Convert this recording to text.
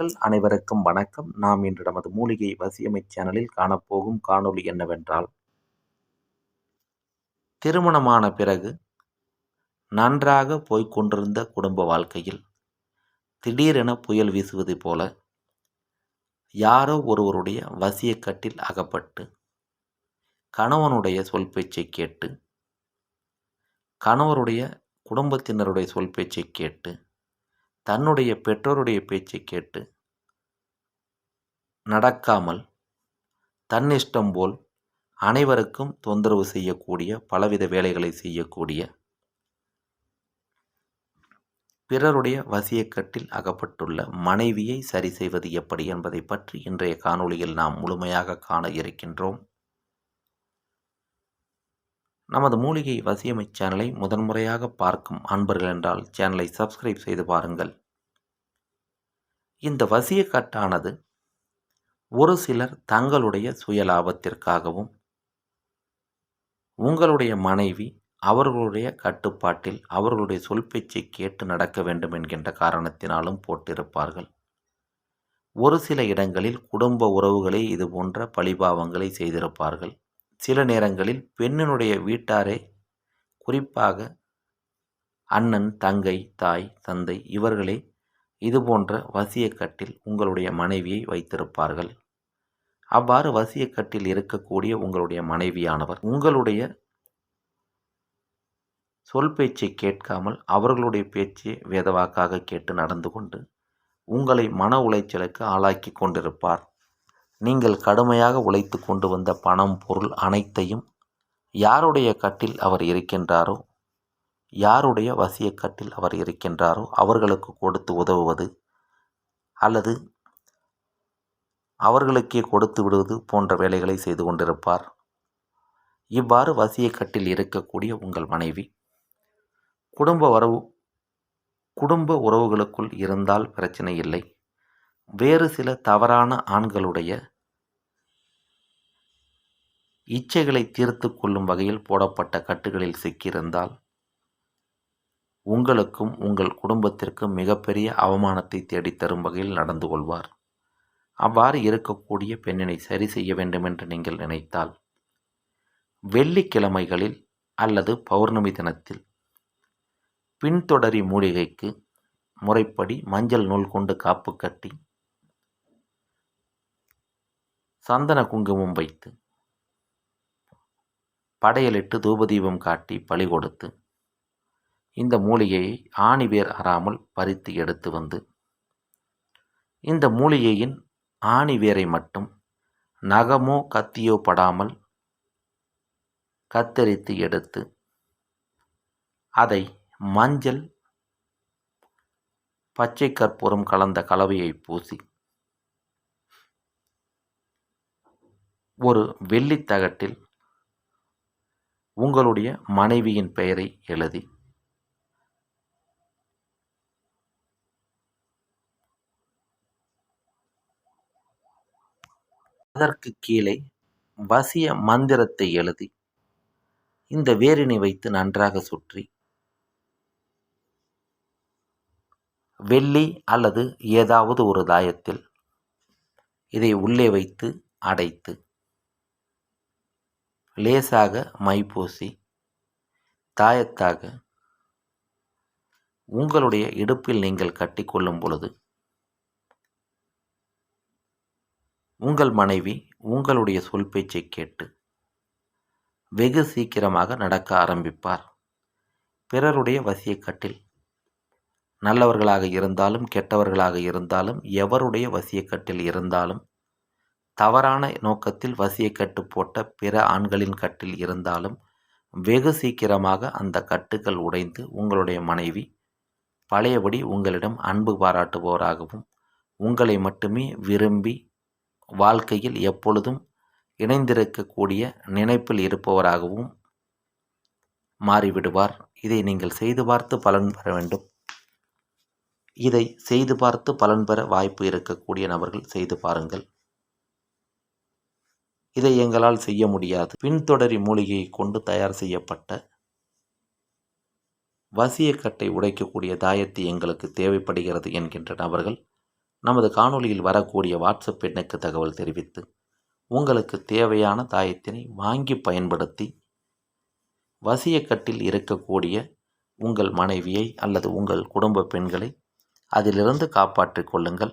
மக்கள் அனைவருக்கும் வணக்கம். நாம் இன்று நமது மூலிகை வசியமை சேனலில் காணப்போகும் காணொளி என்னவென்றால் திருமணமான பிறகு நன்றாக போய்கொண்டிருந்த குடும்ப வாழ்க்கையில் திடீரென புயல் வீசுவது போல யாரோ ஒருவருடைய வசியக்கட்டில் அகப்பட்டு கணவனுடைய சொல் பேச்சை கேட்டு கணவருடைய குடும்பத்தினருடைய சொல் பேச்சை கேட்டு தன்னுடைய பெற்றோருடைய பேச்சை கேட்டு நடக்காமல் தன்னிஷ்டம் போல் அனைவருக்கும் தொந்தரவு செய்யக்கூடிய பலவித வேலைகளை செய்யக்கூடிய பிறருடைய வசியக்கட்டில் அகப்பட்டுள்ள மனைவியை சரி செய்வது எப்படி என்பதை பற்றி இன்றைய காணொளியில் நாம் முழுமையாக காண இருக்கின்றோம். நமது மூலிகை வசியமை சேனலை முதன்முறையாக பார்க்கும் அன்பர்கள் என்றால் சேனலை சப்ஸ்கிரைப் செய்து பாருங்கள். இந்த வசியக்கட்டானது ஒரு சிலர் தங்களுடைய சுய லாபத்திற்காகவும் உங்களுடைய மனைவி அவர்களுடைய கட்டுப்பாட்டில் அவர்களுடைய சொல் பேச்சை கேட்டு நடக்க வேண்டும் என்கின்ற காரணத்தினாலும் போட்டிருப்பார்கள். ஒரு சில இடங்களில் குடும்ப உறவுகளே இது போன்ற பழிபாவங்களை செய்திருப்பார்கள். சில நேரங்களில் பெண்ணினுடைய வீட்டாரே குறிப்பாக அண்ணன் தங்கை தாய் தந்தை இவர்களே இதுபோன்ற வசியக்கட்டில் உங்களுடைய மனைவியை வைத்திருப்பார்கள். அவ்வாறு வசியக்கட்டில் இருக்கக்கூடிய உங்களுடைய மனைவியானவர் உங்களுடைய சொல் பேச்சை கேட்காமல் அவர்களுடைய பேச்சை வேதவாக்காக கேட்டு நடந்து கொண்டு உங்களை மன உளைச்சலுக்கு ஆளாக்கி கொண்டிருப்பார். நீங்கள் கடுமையாக உழைத்து கொண்டு வந்த பணம் பொருள் அனைத்தையும் யாருடைய கட்டில் அவர் இருக்கின்றாரோ யாருடைய வசிய கட்டில் அவர் இருக்கின்றாரோ அவர்களுக்கு கொடுத்து உதவுவது அல்லது அவர்களுக்கே கொடுத்து விடுவது போன்ற வேலைகளை செய்து கொண்டிருப்பார். இவ்வாறு வசிய கட்டில் இருக்கக்கூடிய உங்கள் மனைவி குடும்ப வரவு குடும்ப உறவுகளுக்குள் இருந்தால் பிரச்சனை இல்லை. வேறு சில தவறான ஆண்களுடைய இச்சைகளை தீர்த்து கொள்ளும் வகையில் போடப்பட்ட கட்டுகளில் சிக்கியிருந்தால் உங்களுக்கும் உங்கள் குடும்பத்திற்கும் மிகப்பெரிய அவமானத்தை தேடித்தரும் வகையில் நடந்து கொள்வார். அவ்வாறு இருக்கக்கூடிய பெண்ணினை சரி செய்ய வேண்டுமென்று நீங்கள் நினைத்தால் வெள்ளிக்கிழமைகளில் அல்லது பௌர்ணமி தினத்தில் பின்தொடரி மூலிகைக்கு முறைப்படி மஞ்சள் நூல் கொண்டு காப்பு கட்டி சந்தன குங்குமம் வைத்து படையலிட்டு தூபதீபம் காட்டி பழி கொடுத்து இந்த மூலிகையை ஆணிவேர் அறாமல் பறித்து எடுத்து வந்து இந்த மூலிகையின் ஆணிவேரை மட்டும் நகமோ கத்தியோ படாமல் கத்தரித்து எடுத்து அதை மஞ்சள் பச்சை கற்பூரம் கலந்த கலவையை பூசி ஒரு வெள்ளித்தகட்டில் உங்களுடைய மனைவியின் பெயரை எழுதி. அதற்கு கீழே வசிய மந்திரத்தை எழுதி இந்த வேரினை வைத்து நன்றாக சுற்றி. வெள்ளி அல்லது ஏதாவது ஒரு தாயத்தில் இதை உள்ளே வைத்து அடைத்து லேசாக மை பூசி தாயத்தாக உங்களுடைய இடுப்பில் நீங்கள் கட்டிக்கொள்ளும் பொழுது உங்கள் மனைவி உங்களுடைய சொல் பேச்சை கேட்டு வெகு சீக்கிரமாக நடக்க ஆரம்பிப்பார். பிறருடைய வசியக்கட்டில் நல்லவர்களாக இருந்தாலும் கெட்டவர்களாக இருந்தாலும் எவருடைய வசியக்கட்டில் இருந்தாலும் தவறான நோக்கத்தில் வசியை கட்டு போட்ட பிற ஆண்களின் கட்டில் இருந்தாலும் வெகு சீக்கிரமாக அந்த கட்டுகள் உடைந்து உங்களுடைய மனைவி பழையபடி உங்களிடம் அன்பு பாராட்டுபவராகவும் உங்களை மட்டுமே விரும்பி வாழ்க்கையில் எப்பொழுதும் இணைந்திருக்கக்கூடிய நினைப்பில் இருப்பவராகவும் மாறிவிடுவார். இதை நீங்கள் செய்து பார்த்து பலன் பெற வேண்டும். இதை செய்து பார்த்து பலன் பெற வாய்ப்பு இருக்கக்கூடிய நபர்கள் செய்து பாருங்கள். இதை எங்களால் செய்ய முடியாது. பின்தொடரி மூலிகையை கொண்டு தயார் செய்யப்பட்ட வசியக்கட்டை உடைக்கக்கூடிய தாயத்து எங்களுக்கு தேவைப்படுகிறது என்கின்ற நபர்கள் நமது காணொளியில் வரக்கூடிய வாட்ஸ்அப் எண்ணுக்கு தகவல் தெரிவித்து உங்களுக்கு தேவையான தாயத்தினை வாங்கி பயன்படுத்தி வசியக்கட்டில் இருக்கக்கூடிய உங்கள் மனைவியை அல்லது உங்கள் குடும்ப பெண்களை அதிலிருந்து காப்பாற்றிக் கொள்ளுங்கள்.